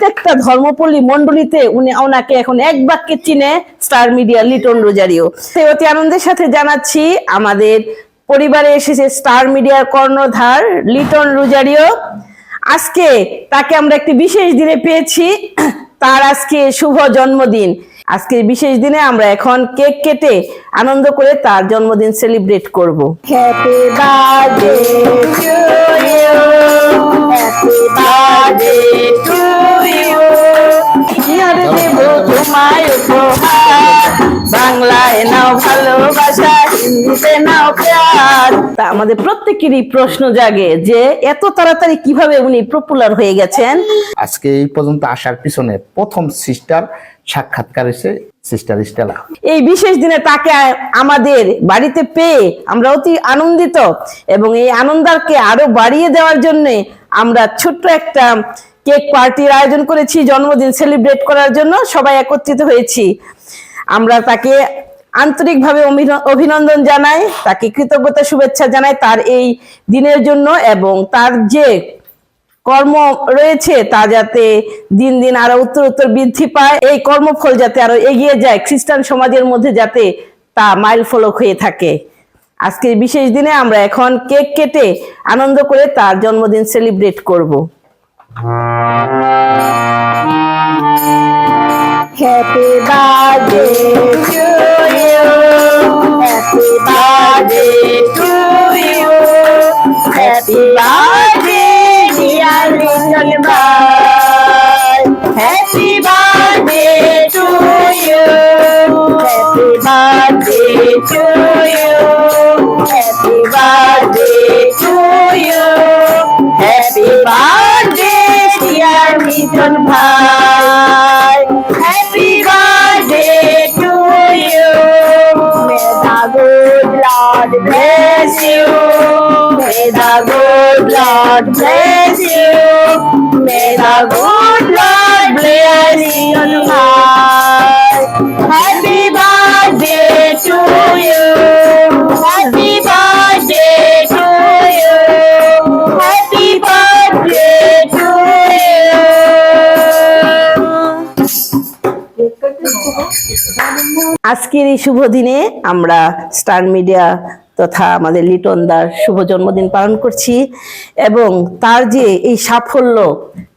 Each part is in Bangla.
প্রত্যেকটা ধর্মপল্লী মন্ডলীতে উনি ওনাকে এখন এক বাক্যে চিনে স্টার মিডিয়া লিটন রোজারিও। সে অতি আনন্দের সাথে জানাচ্ছি, আমাদের পরিবারে এসেছে স্টার মিডিয়ার কর্ণধার লিটন রোজারিও। আজকে তাকে আমরা একটি বিশেষ দিনে পেয়েছি, তার আজকে শুভ জন্মদিন। আজকে বিশেষ দিনে আমরা এখন কেক কেটে আনন্দ করে তার জন্মদিন সেলিব্রেট করব। Happy birthday to you happy birthday to you দেব তোমায় উপহার? বাংলায় নাও ভালোবাসা হিন্দিতে নাও প্যার। তা আমাদের প্রত্যেকেরই প্রশ্ন জাগে যে এত তাড়াতাড়ি কীভাবে উনি পপুলার হয়ে গেছেন? আজকে এই পর্যন্ত আসার পিছনে প্রথম সিস্টার সাক্ষাৎকার এসে সিস্টার স্টেলা এই বিশেষ দিনে তাকে আমাদের বাড়িতে পেয়ে আমরা অতি আনন্দিত এবং এই আনন্দকে আরও বাড়িয়ে দেওয়ার জন্য আমরা ছোট্ট একটা কেক পার্টির আয়োজন করেছি, জন্মদিন সেলিব্রেট করার জন্য সবাই একত্রিত হয়েছি। আমরা তাকে আন্তরিকভাবে অভিন- অভিনন্দন জানাই, তাকে কৃতজ্ঞতা শুভেচ্ছা জানাই তার এই দিনের জন্য এবং তার যে কর্ম রয়েছে তা যাতে দিন দিন আরও উত্তর উত্তর বৃদ্ধি পায়। এই কর্মফল যাতে আরও এগিয়ে যায় খ্রিস্টান সমাজের মধ্যে যাতে তা মাইল ফলক হয়ে থাকে। আজকের বিশেষ দিনে আমরা এখন কেক কেটে আনন্দ করে তার জন্মদিন সেলিব্রেট করব। Happy birthday to you happy birthday Happy birthday to you. Happy birthday to you. Happy birthday, dear Mithun Bhai. Happy birthday to you. May the good Lord bless you. May the good Lord bless you. May the good Lord bless you. Happy আজকের এই শুভ দিনে আমরা স্টার মিডিয়া তথা আমাদের লিটন দার শুভ জন্মদিন পালন করছি এবং তার যে এই সাফল্য,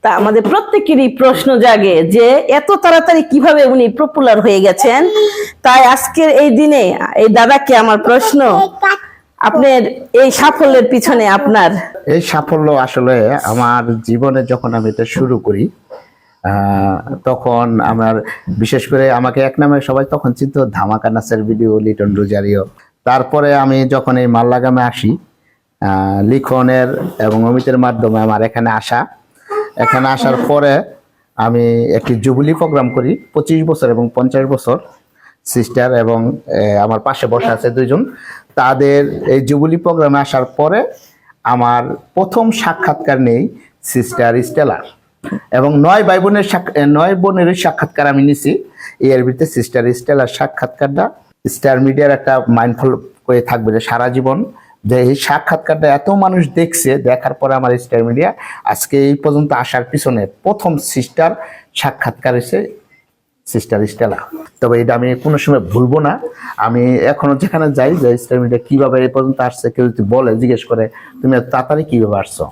তা আমাদের প্রত্যেকেরই প্রশ্ন জাগে যে এত তাড়াতাড়ি কীভাবে উনি পপুলার হয়ে গেছেন। তাই আজকের এই দিনে এই দাদাকে আমার প্রশ্ন, আপনার এই সাফল্যের পিছনে আপনার এই সাফল্য আসলে আমার জীবনে যখন আমি এটা শুরু করি তখন আমার, বিশেষ করে আমাকে এক নামে সবাই তখন চিনত, ধামাকা নাচের ভিডিও লিটন রোজারিও। তারপরে আমি যখন এই মাল্লাগামে আসি লিখনের এবং অমিতের মাধ্যমে আমার এখানে আসা। এখানে আসার পরে আমি একটি জুবলি প্রোগ্রাম করি, পঁচিশ বছর এবং পঞ্চাশ বছর। সিস্টার এবং আমার পাশে বসে আছে দুইজন। তাদের এই জুবলি প্রোগ্রামে আসার পরে আমার প্রথম সাক্ষাৎকার নেই সিস্টার স্টেলার এবং নয় ভাই বোনের নয় বোনের সাক্ষাৎকার আমি নিছি। এর ভিতরে সিস্টার স্টেলার সাক্ষাৎকারটা। স্টার মিডিয়ার একটা মাইন্ডফুল হয়ে থাকবে যে সারা জীবন যে এই সাক্ষাৎকারটা এত মানুষ দেখছে, দেখার পরে আমার স্টার মিডিয়া আজকে এই পর্যন্ত আসার পিছনে প্রথম সিস্টার সাক্ষাৎকার এসে সিস্টার স্টেলা তবে এটা আমি কোনো সময় ভুলবো না। আমি এখনও যেখানে যাই, যে স্টার মিডিয়া কীভাবে এই পর্যন্ত আসছে, কেউ যদি বলে, জিজ্ঞেস করে, তুমি তাড়াতাড়ি কীভাবে আসছো?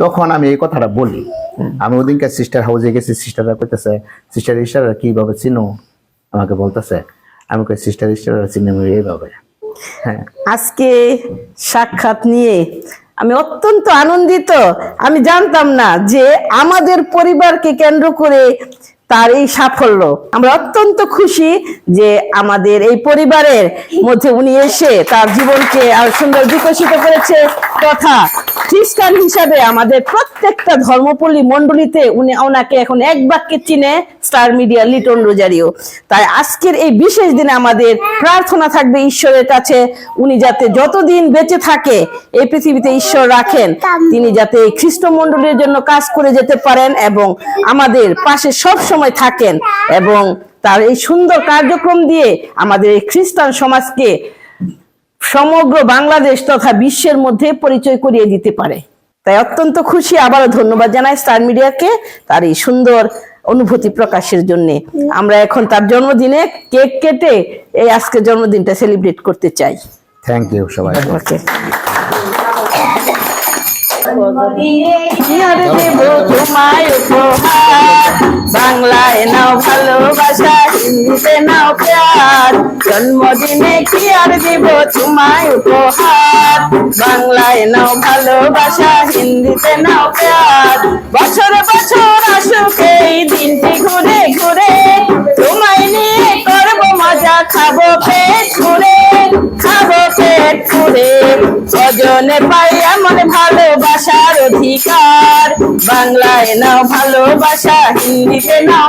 তখন আমি এই কথাটা বলি। আমি ওদিনকে সিস্টার হাউসে গেছি সিস্টাররা কইতেছে সিস্টার স্টাররা কীভাবে চিনো? আমাকে বলতেছে, আমি কই সিস্টার স্টাররা চিনি এইভাবে। হ্যাঁ। আজকে সাক্ষাৎ নিয়ে আমি অত্যন্ত আনন্দিত। আমি জানতাম না যে আমাদের পরিবারকে কেন্দ্র করে তার এই সাফল্য। আমরা অত্যন্ত খুশি যে আমাদের এই পরিবারের মধ্যে উনি এসে তার জীবনকে আর সুন্দর বিকশিত করেছে। তথা খ্রিস্টান হিসাবে আমাদের প্রত্যেকটা ধর্মপল্লী মন্ডলীতে উনি ওনাকে এখন এক বাক্যে চিনে স্টার মিডিয়া লিটন রোজারিও। তাই আজকের এই বিশেষ দিনে আমাদের প্রার্থনা থাকবে ঈশ্বরের কাছে। উনি যাতে যতদিন বেঁচে থাকে এই পৃথিবীতে ঈশ্বর রাখেন, তিনি যাতে এই খ্রিস্ট মন্ডলীর জন্য কাজ করে যেতে পারেন এবং আমাদের পাশে সব সময় থাকেন এবং তার এই সুন্দর কার্যক্রম দিয়ে আমাদের এই খ্রিস্টান সমাজকে সমগ্র বাংলাদেশ তথা বিশ্বের মধ্যে পরিচয় করিয়ে দিতে পারে। তাই অত্যন্ত খুশি আবারও ধন্যবাদ জানাই স্টার মিডিয়াকে তার এই সুন্দর অনুভূতি প্রকাশের জন্য। আমরা এখন তার জন্মদিনে কেক কেটে এই আজকে জন্মদিনটা সেলিব্রেট করতে চাই। থ্যাংক ইউ সবাই ওকে তোমায় উপহার। বাংলায় নাও ভালোবাসা, হিন্দিতে নাও প্যার। জন্মদিনে কি আর দিব তোমায় উপহার? বাংলায় নাও ভালোবাসা, হিন্দিতে নাও প্যার। বছর বছর আসুক এই দিনটি ঘুরে ঘুরে। তোমায় নিয়ে করব মজা, খাব পেট ঘুরে খাব পেট ঘুরে স্বজনে পাই এমন ভালোবাসার অধিকার। বাংলায় নাও ভালোবাসা হিন্দিতে নাও